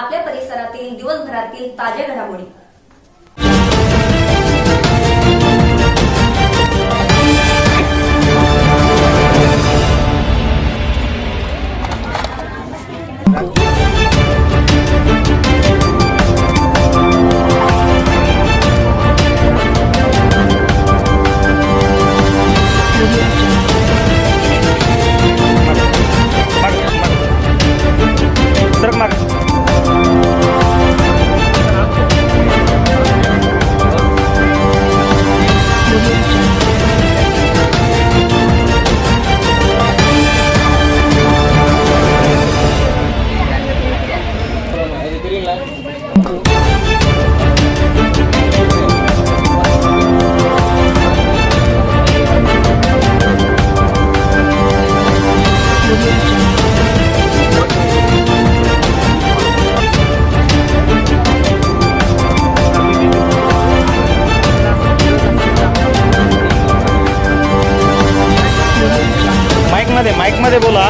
आपल्या परिसरातील दिवसभरातील ताज्या घडामोडी. सरक Hadi Bula.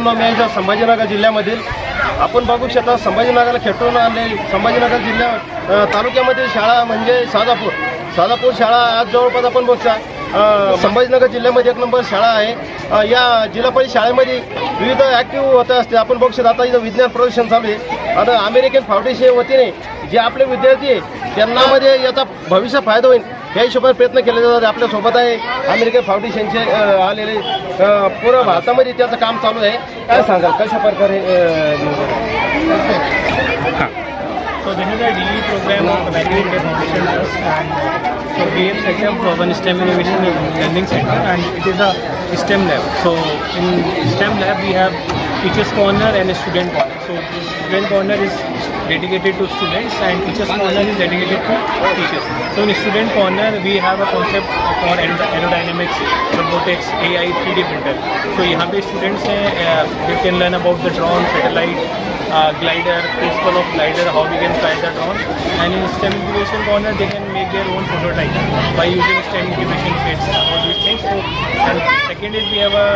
मित्रांनो मी संभाजीनगर जिल्ह्यामधील आपण बघू शकता संभाजीनगरला खेटून आले संभाजीनगर जिल्ह्या तालुक्यामध्ये शाळा म्हणजे साधापूर साधापूर शाळा आज जवळपास आपण बघता संभाजीनगर जिल्ह्यामध्ये एक नंबर शाळा आहे. या जिल्हा परिषद शाळेमध्ये विविध ॲक्टिव्ह होत असते. आपण बघू शकता आता इथं विज्ञान प्रदर्शन चालू आहे. आता अमेरिकन फाउंडेशन वतीने जे आपले विद्यार्थी आहे त्यांना मध्ये याचा भविष्य फायदा होईल. या हिशोबाने प्रयत्न केले जातात आपल्यासोबत आहे अमेरिकन फाउंडेशनचे आलेले पूर्ण भारतामध्ये त्याचं काम चालू आहे काय सांगाल कशा प्रकारे अ, So this is a DE program of Bangalore India Foundation Trust and uh, so we have set up uh, one STEM Innovation Learning Center and it is a STEM lab. So in STEM lab we have Teachers Corner and a Student Corner. So Student Corner is dedicated to students and Teachers Corner is dedicated to teachers. So in Student Corner we have a concept for aerodynamics, robotics, AI, 3D printer. So यहाँ पे students हैं uh, they can learn about the drone, satellite, uh, glider, principle of glider, how we can fly the drone. And in STEM incubation corner, they can make their own prototype by using STEM incubation kits, all these things. So, and second is we have a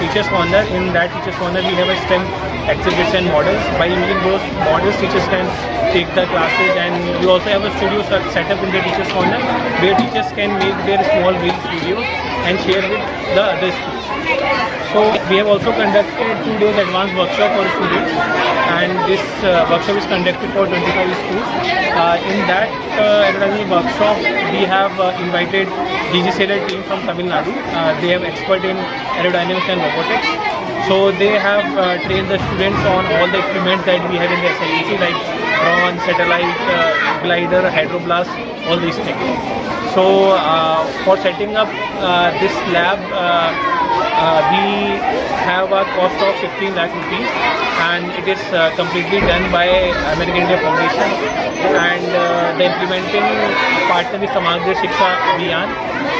teachers corner. In that teachers corner, we have a STEM exhibition models. By using those models, teachers can take the classes. And we also have a studio set set up in the teachers corner where teachers can make their small reel videos and share with the other students. So we have also conducted two days advanced workshop for students and this uh, workshop is conducted for 25 schools. Uh, in that uh, advertising workshop we have uh, invited DG Sailor team from Tamil Nadu. Uh, they have expert in aerodynamics and robotics. So they have uh, trained the students on all the equipment that we have in the SIEC like drone, satellite, uh, glider, hydroblast, all these things. So uh, for setting up uh, this lab, uh, uh, we have a cost of 15 lakh rupees and it is uh, completely done by American India Foundation and uh, the implementing partner is Samagra Shiksha Abhiyan.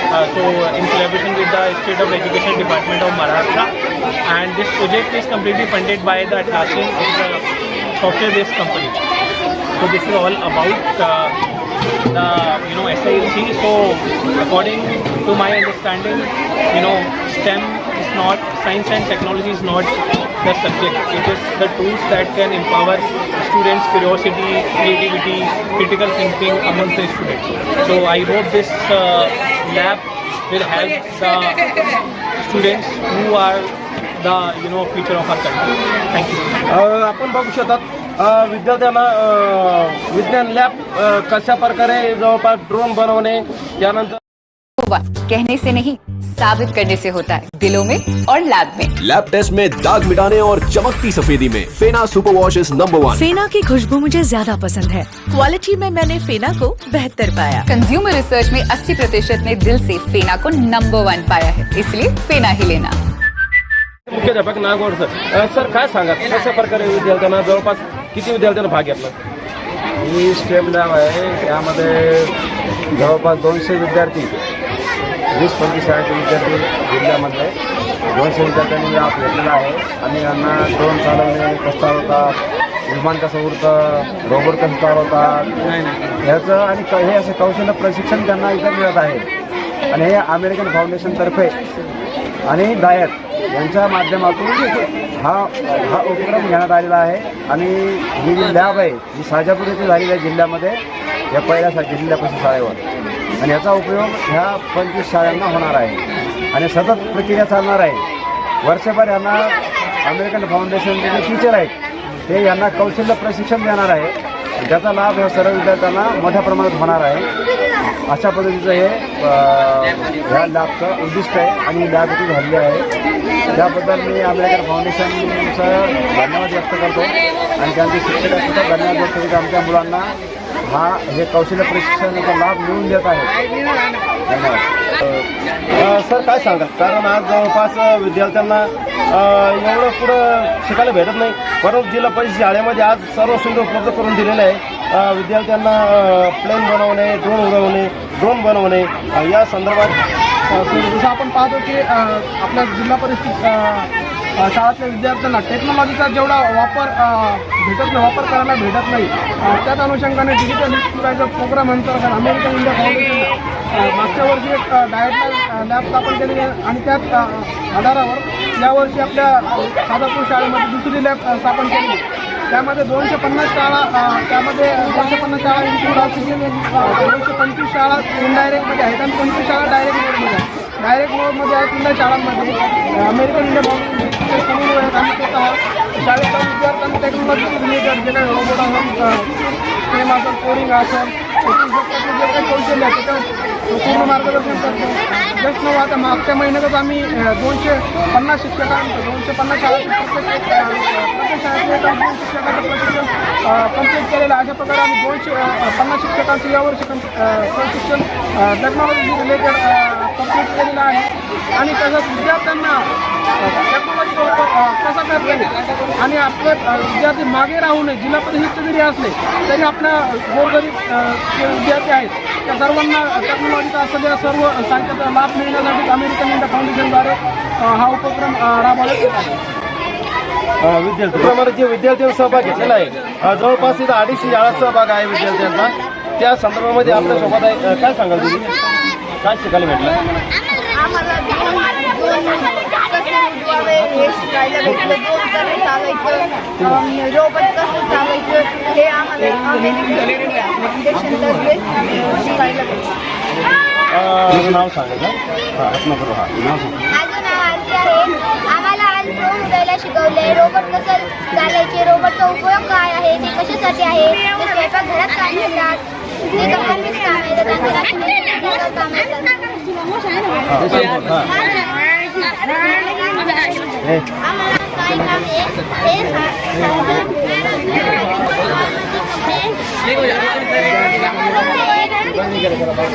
Uh, so in collaboration with the State of Education Department of Maharashtra and this project is completely funded by the Atlassian, it's software based company. So this is all about uh, the you know SILC. So according to my understanding, you know STEM is not science and technology is not the subject. It is the tools that can empower students' curiosity, creativity, critical thinking amongst the students. So I hope this uh, lab will help the students who are the you know future of our country. Thank you. अ, आपण बघू शकतात विद्यार्थ्यांना विज्ञान lab कशा प्रकारे जवळपास drone बनवणे त्यानंतर कहने से नहीं साबित करने से होता है. दिलों में और लैब में. लैब टेस्ट में दाग मिटाने और चमकती सफेदी में. Fena super wash is number one Fena की खुशबू मुझे ज़्यादा पसंद है. क्वालिटी में मैंने फेना को बेहतर पाया. कंज्यूमर रिसर्च में 80 प्रतिशत ने दिल से फेना को नंबर वन पाया है. इसलिए फेना ही लेना. मुख्याध्यापक नागवड सर. सर काय सांगा कशा प्रकारे विद्यार्थ्यांना जवळपास किती विद्यार्थ्यांना भाग घेतला? ही स्टेम लॅब आहे. त्यामध्ये जवळपास दोनशे विद्यार्थी वीस पंचवीस शाळेचे विद्यार्थी जिल्ह्यामधले. दोनशे विद्यार्थ्यांनी लाभ घेतलेला आहे. आणि यांना ड्रोन चालवणे कसं चालवतात विमान कसं उरतं रोबोट कसं चालवतात? ह्याचं आणि क- हे असं कौशल्य प्रशिक्षण त्यांना इथं मिळत आहे. आणि हे अमेरिकन फाउंडेशनतर्फे आणि डायट यांच्या माध्यमातून हा हा उपक्रम घेण्यात आलेला आहे. आणि ही जी लॅब आहे ही साजापूर येथे झालेली आहे जिल्ह्यामध्ये या पहिल्या सा जिल्हा शाळेवर. आणि याचा उपयोग ह्या पंचवीस शाळांना होणार आहे. आणि सतत प्रक्रिया चालणार आहे. वर्षभर यांना अमेरिकन फाउंडेशनचे जे टीचर आहेत ते यांना कौशल्य प्रशिक्षण देणार आहे. ज्याचा लाभ ह्या सर्व विद्यार्थ्यांना मोठ्या प्रमाणात होणार आहे. अशा पद्धतीचं हे ह्या लॅबचं उद्दिष्ट आहे आणि लॅब इथे झालेली आहे. त्याबद्दल मी आंबेडकर फाउंडेशनचं धन्यवाद व्यक्त करतो. आणि त्यांचे शिक्षकांसुद्धा धन्यवाद व्यक्त करतो आमच्या मुलांना. हा हे कौशल्य प्रशिक्षणाचा लाभ मिळून देत आहे. धन्यवाद. सर काय सांगाल? कारण आज जवळपास विद्यार्थ्यांना एवढं पुढं शिकायला भेटत नाही. परंतु जिल्हा परिषद शाळेमध्ये आज सर्व सुविधा उपलब्ध करून दिलेल्या आहे विद्यार्थ्यांना प्लेन बनवणे ड्रोन उडवणे ड्रोन बनवणे या संदर्भात जसं आपण पाहतो की आपल्या जिल्हा परिषद शाळातल्या विद्यार्थ्यांना टेक्नॉलॉजीचा जेवढा वापर भेटत नाही वापर करायला भेटत नाही. त्याच अनुषंगाने डिजिटल शिकायचा प्रोग्राम अंतर्गत अमेरिकन इंडिया फाउंडेशन मागच्या वर्षी एक डायट लॅब स्थापन केली आहे आणि त्याच आधारावर यावर्षी आपल्या साधापूर शाळेमध्ये दुसरी लॅब स्थापन केली त्यामध्ये दोनशे पन्नास शाळा त्यामध्ये दोनशे पन्नास शाळा इन्क्लूड असतील दोनशे पंचवीस शाळा इनडायरेक्टमध्ये आहेत आणि पंचवीस शाळा डायरेक्ट मोडमध्ये आहेत? डायरेक्ट मोडमध्ये आहेत तीन शाळांमध्ये. अमेरिकन इंडिया फाउंडेशनचे समन्वय आणि स्वतः शाळेच्या विद्यार्थ्यांना टेक्नॉलॉजी रिलेटेड जे काही रोबोट असेल असेल कोडिंग असेल जे काही कौशल्य आहे त्याच्यावर पूर्ण मार्गदर्शन करतो जस्ट आता मागच्या महिन्यातच आम्ही दोनशे पन्नास शिक्षकांचं दोनशे पन्नास शाळा प्रत्येक प्रत्येक शाळेतले दोन शिक्षकांचं प्रशिक्षण कंप्लीट केलेलं अशा प्रकारे आम्ही दोनशे पन्नास शिक्षकांचं यावर्षी कं- प्रशिक्षण टेक्नॉलॉजी रिलेटेड कंप्लीट केलेलं आहे. आणि तसंच विद्यार्थ्यांना टेक्नॉलॉजीचा कसा करता येईल आणि आपले विद्यार्थी मागे राहू नये जिल्हा परिषदचे जरी असले तरी आपल्या गोरगरीब जे विद्यार्थी आहेत. त्या सर्वांना टेक्नॉलॉजीचा असलेल्या सर्व साहित्याचा लाभ मिळण्यासाठी अमेरिकन इंडिया फाउंडेशनद्वारे हा उपक्रम राबवण्यात येत आहे. विद्यार्थी त्याप्रमाणे जे विद्यार्थ्यांनी सहभाग घेतलेला आहे जवळपास इथं अडीचशे शाळा सहभाग आहे विद्यार्थ्यांचा. त्या संदर्भामध्ये आपल्यासोबत आहे काय सांगाल तुम्ही? काय शिकायला भेटलं? आम्हाला दोन दोन कसे उडवावे हे शिकायला भेटलं दोन कसं चालायचं रोबोट कसं चालायचं हे आम्हाला फाउंडेशनतर्फे शिकायला भेटलं. नाव सांगायचं हां रत्नापूर हा. नाव सांग माझं नाव आरती आहे आम्हाला आज ड्रोन उडायला शिकवले रोबोट कसं चालायचे? रोबोटचा उपयोग काय आहे? ते कशासाठी आहे? ते स्वयंपाक घरात काम येतात ते गव्हर्नमेंट काम येतात आणि काम येतात आम्हाला काय काम आहे हे कसं चालायचं हे पण शिकवतात.